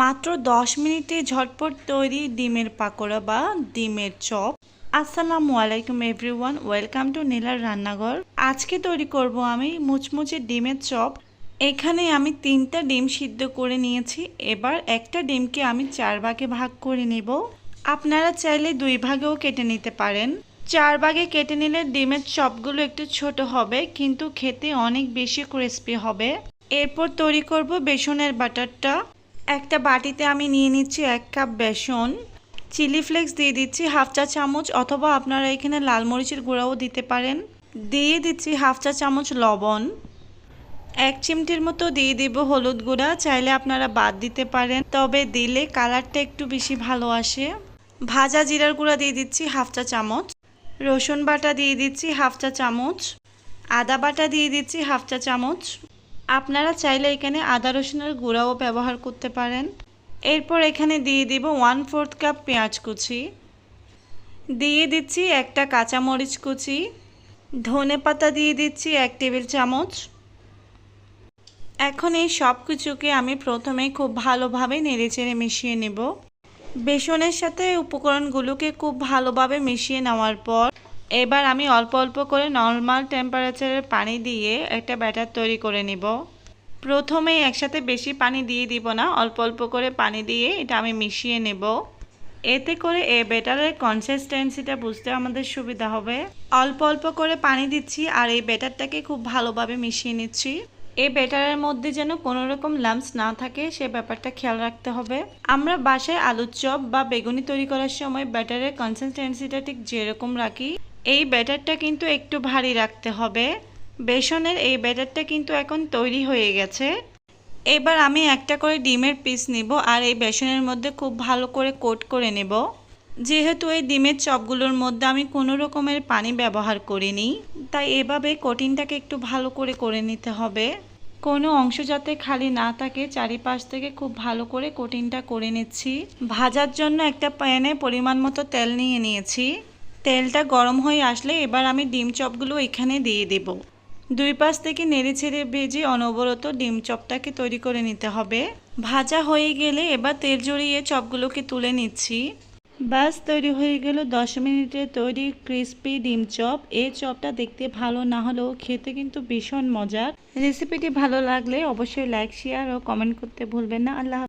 মাত্র দশ মিনিটে ঝটপট তৈরি ডিমের পাকোড়া বা ডিমের চপ। আসসালামু আলাইকুম এভরিওয়ান ওয়েলকাম টু নীলার রান্নাঘর। আজকে তৈরি করব আমি মুচমুচে ডিমের চপ। এখানে আমি তিনটা ডিম সিদ্ধ করে নিয়েছি। এবার একটা ডিমকে আমি চার ভাগে ভাগ করে নেব। আপনারা চাইলে দুই ভাগেও কেটে নিতে পারেন। চার ভাগে কেটে নিলে ডিমের চপগুলো একটু ছোট হবে, কিন্তু খেতে অনেক বেশি ক্রিস্পি হবে। এরপর তৈরি করব বেসনের বাটারটা। একটা বাটিতে আমি নিয়ে নিচ্ছি এক কাপ বেসন, চিলি ফ্লেক্স দিয়ে দিচ্ছি হাফ চা চামচ, অথবা আপনারা এখানে লাল মরিচের গুঁড়াও দিতে পারেন। দিয়ে দিচ্ছি হাফ চা চামচ লবণ, এক চিমটির মতো দিয়ে দিব হলুদ গুঁড়া, চাইলে আপনারা বাদ দিতে পারেন, তবে দিলে কালারটা একটু বেশি ভালো আসে। ভাজা জিরার গুঁড়া দিয়ে দিচ্ছি হাফ চা চামচ, রসুন বাটা দিয়ে দিচ্ছি হাফ চা চামচ, আদা বাটা দিয়ে দিচ্ছি হাফ চা চামচ আপনারা চাইলে এখানে আদা রসুনের গুঁড়াও ব্যবহার করতে পারেন। এরপর এখানে দিয়ে দিব ওয়ান ফোর্থ কাপ পেঁয়াজ কুচি। দিয়ে দিচ্ছি একটা কাঁচামরিচ কুচি। ধনে পাতা দিয়ে দিচ্ছি এক টেবিল চামচ। এখন এই সব কিছুকে আমি প্রথমে খুব ভালোভাবে নেড়েচেড়ে মিশিয়ে নেব। বেসনের সাথে উপকরণগুলোকে খুব ভালোভাবে মিশিয়ে নেওয়ার পর এবার আমি অল্প অল্প করে নর্মাল টেম্পারেচারের পানি দিয়ে একটা ব্যাটার তৈরি করে নেব। প্রথমেই একসাথে বেশি পানি দিয়ে দিব না, অল্প অল্প করে পানি দিয়ে এটা আমি মিশিয়ে নেব। এতে করে এ ব্যাটারের কনসিস্টেন্সিটা বুঝতে আমাদের সুবিধা হবে। অল্প অল্প করে পানি দিচ্ছি আর এই ব্যাটারটাকে খুব ভালোভাবে মিশিয়ে নিচ্ছি। এই ব্যাটারের মধ্যে যেন কোনো রকম লাম্পস না থাকে, সে ব্যাপারটা খেয়াল রাখতে হবে। আমরা বাসায় আলুর চপ বা বেগুনি তৈরি করার সময় ব্যাটারের কনসিস্টেন্সিটা ঠিক যেরকম রাখি এই ব্যাটারটা কিন্তু একটু ভারী রাখতে হবে। বেসনের এই ব্যাটারটা কিন্তু এখন তৈরি হয়ে গেছে। এবার আমি একটা করে ডিমের পিস নিব আর এই বেসনের মধ্যে খুব ভালো করে কোট করে নেব। যেহেতু এই ডিমের চপগুলোর মধ্যে আমি কোনো রকমের পানি ব্যবহার করিনি, তাই এভাবে কোটিংটাকে একটু ভালো করে করে নিতে হবে। কোনো অংশ যাতে খালি না থাকে, চারিপাশ থেকে খুব ভালো করে কোটিংটা করে নিচ্ছি। ভাজার জন্য একটা প্যানে পরিমাণ মতো তেল নিয়ে নিয়েছি। তেলটা গরম হয়ে আসলে এবার আমি ডিম চপগুলো এখানে দিয়ে দেব। দুই পাশ থেকে নেড়ে ছেড়ে ভেজে অনবরত ডিম চপটাকে তৈরি করে নিতে হবে। ভাজা হয়ে গেলে এবার তেল জড়িয়ে চপগুলোকে তুলে নিচ্ছি। বাস তৈরি হয়ে গেল দশ মিনিটে তৈরি ক্রিস্পি ডিম চপ। এই চপটা দেখতে ভালো না হলেও খেতে কিন্তু ভীষণ মজার। রেসিপিটি ভালো লাগলে অবশ্যই লাইক, শেয়ার ও কমেন্ট করতে ভুলবেন না। আল্লাহ